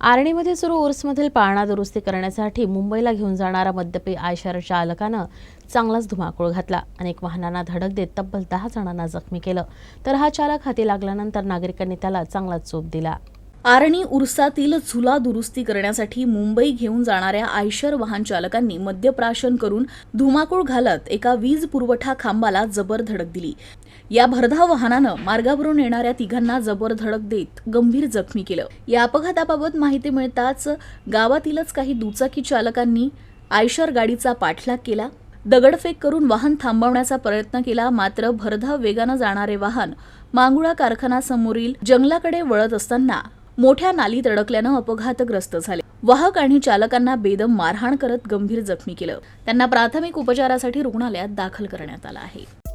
आर्णीमध्ये सुरू उर्समधील पाळणा दुरुस्ती करण्यासाठी मुंबईला घेऊन जाणारा मद्यपी आयशर चालकानं चांगलाच धुमाकूळ घातला. अनेक वाहनांना धडक देत तब्बल दहा जणांना जखमी केलं. तर हा चालक हाती लागल्यानंतर नागरिकांनी त्याला चांगलाच चोप दिला. आरणी उर्सातील झुला दुरुस्ती करण्यासाठी मुंबई घेऊन जाणाऱ्या आयशर वाहन चालकांनी मद्यप्राशन करून धुमाकूळ घालत एका वीज पुरवठा खांबाला जबर धडक दिली. या भरधाव वाहनानं मार्गावरून येणाऱ्या तिघांना जबर धडक देत गंभीर जखमी केलं. या अपघाताबाबत माहिती मिळताच गावातीलच काही दुचाकी चालकांनी आयशर गाडीचा पाठलाग केला. दगडफेक करून वाहन थांबवण्याचा प्रयत्न केला मात्र भरधाव वेगानं जाणारे वाहन मांगुळा कारखाना समोरील जंगलाकडे वळत असताना मोठ्या नालीत अडकल्यानं अपघातग्रस्त झाले. वाहक आणि चालकांना बेदम मारहाण करत गंभीर जखमी केलं. त्यांना प्राथमिक उपचारासाठी रुग्णालयात दाखल करण्यात आलं आहे.